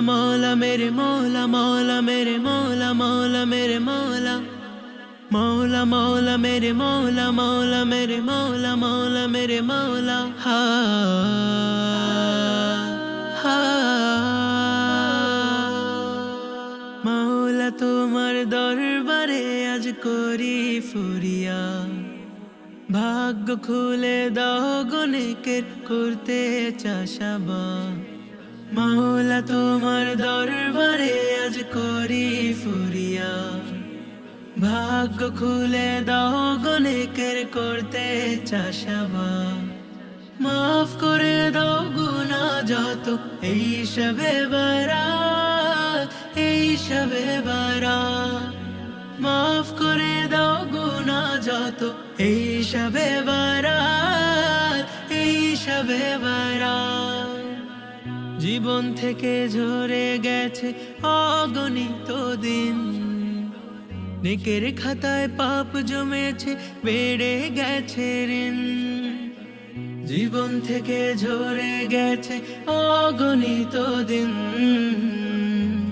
মৌলা মৌলা মেরে মৌলা মৌলা মেরে মৌলা মৌলা মেরে মৌলা। মৌলা মৌলা মেরে মৌলা মৌলা মেরে মৌলা মৌলা মেরে মৌলা। হা হা। মাওলা তোমার দরবারে আজ করি ফুরিয়া। ভাগ্য খুলে দাও গণিকের করতে চাষাবা মাওলা, তোমার দরবারে আজ করি ফুরিয়া ভাগ্য খুলে দাও গণিকের করতে চাষাবা মাফ করে দাও গুনা যত, এই সবে বারা এই সবে বারা মাফ করে দাও গুনা যত, এই সবে বারা এই সবে বারা জীবন থেকে ঝরে গেছে অগণিত দিন। নেকের খাতায় পাপ জমেছে, বেড়ে গেছে ঋণ। জীবন থেকে ঝরে গেছে অগণিত দিন।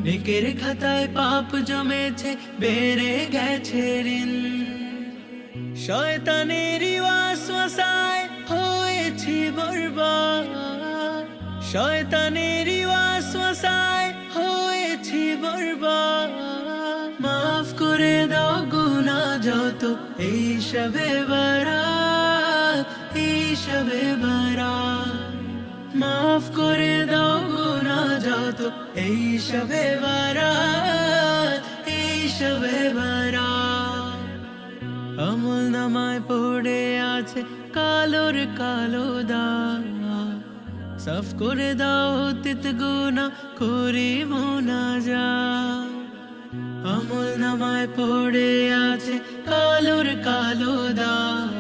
নেকের খাতায় পাপ জমেছে, বেড়ে গেছে ঋণ। শয়তানের ওয়াসওয়াসায় শয়তানের ওয়াসওয়াসায় হয়েছি বরবাদ। মাফ করে দাও গুনা যত এই সবে বারাত এই বারাত। মাফ করে দাও গুনা যত এই সবে বারাত এই সবে বারাত। আমল নামায় পড়ে আছে কালোর কালো দাগ। সাফ করে দাও তিত গুনা করে মোনা যা আমল নামায় পড়ে আছে কালোর কালো দাগ।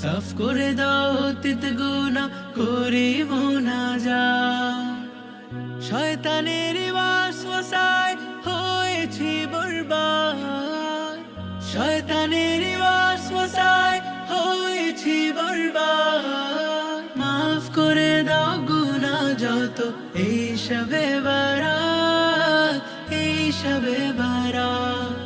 সাফ করে দাও তিত গুনা করে মোনা যা শয়তানের ওয়াসওয়াসায় হয়েছি বরবাদ। শয়তানের যত এই সবে বারাত এই সবে বারাত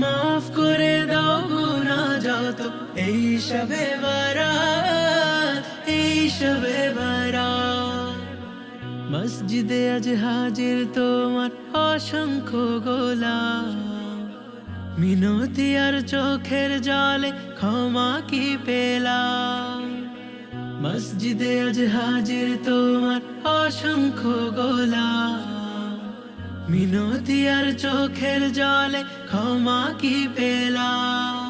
মাফ করে দাও গুনা যত এই সবে বারাত এই সবে বারাত মসজিদে আজ হাজির তোমার অসংখ্য গোলা মিনতি আর চোখের জলে ক্ষমা কি পেলাম মসজিদে আজ হাজির তোমার অসংখ্য গোলাম। মিনতি আর চোখের জলে ক্ষমা কি পেলাম?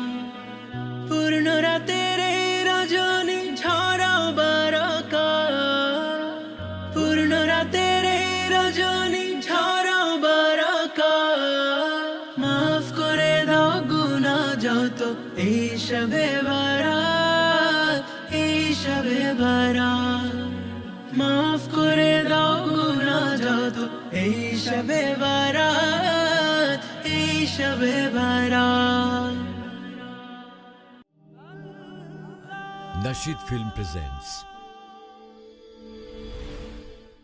পূর্ণ রাতের রজনী ঝরাও বারকা পূর্ণ রাতের রজনী ঝরাও বারকা মাফ করে দাও গুনা যত এই সবে বারাত এই ভরা। মাফ করে দাও গুনা যত এই শবে বারাত এই শবে বারাত Nashid Film presents